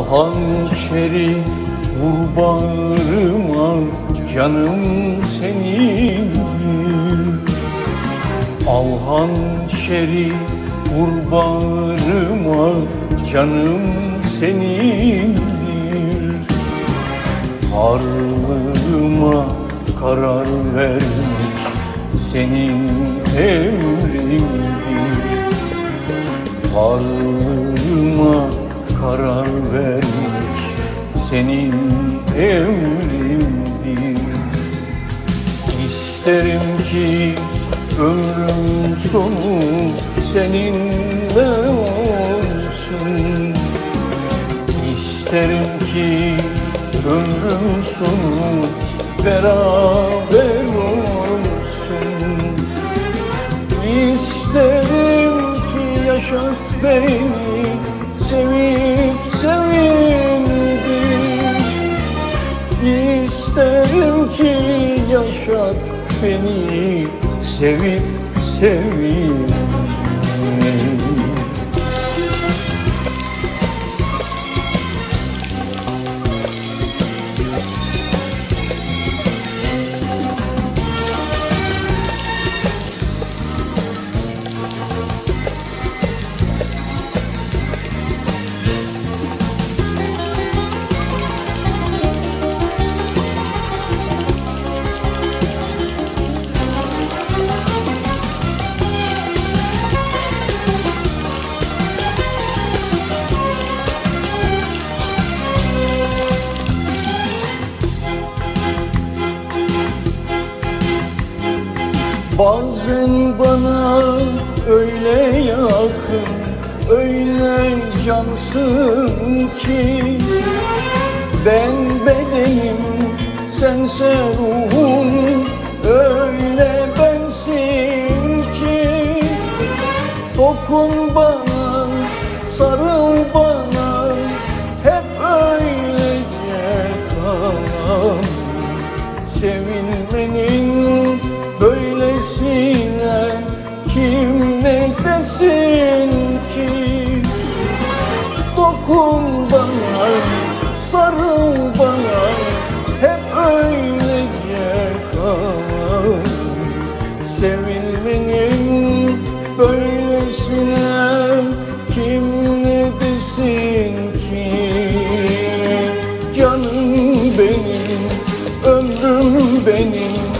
Hançeri vur bağrıma Canım senindir. Al hançeri vur bağrıma Canım senindir. Varlığıma karar vermek Senin emrindir. Varlığıma vermek senin emrindir İsterim ki ömrüm sonu seninle olsun. İsterim ki ömrüm sonu beraber olsun. İsterim ki yaşat beni sevip İsterim ki yaşat beni sevip sevindir Bazen bana öyle yakın, öyle cansın ki. Ben bedenim, sense ruhum, öyle bensin ki. Dokun bana, sarıl desin ki? Dokun bana, sarıl bana Hep öylece kal. Sevilmenin böylesine kim ne desin ki? Canım benim, ömrüm benim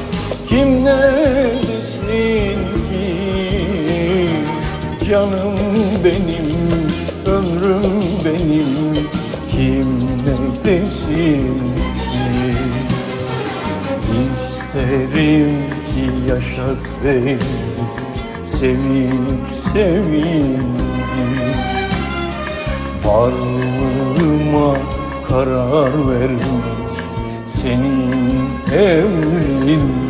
Kim ne Canım benim, ömrüm benim. Kim ne desin ki? İsterim ki yaşat beni Sevip sevindir Varlığıma karar vermek senin emrin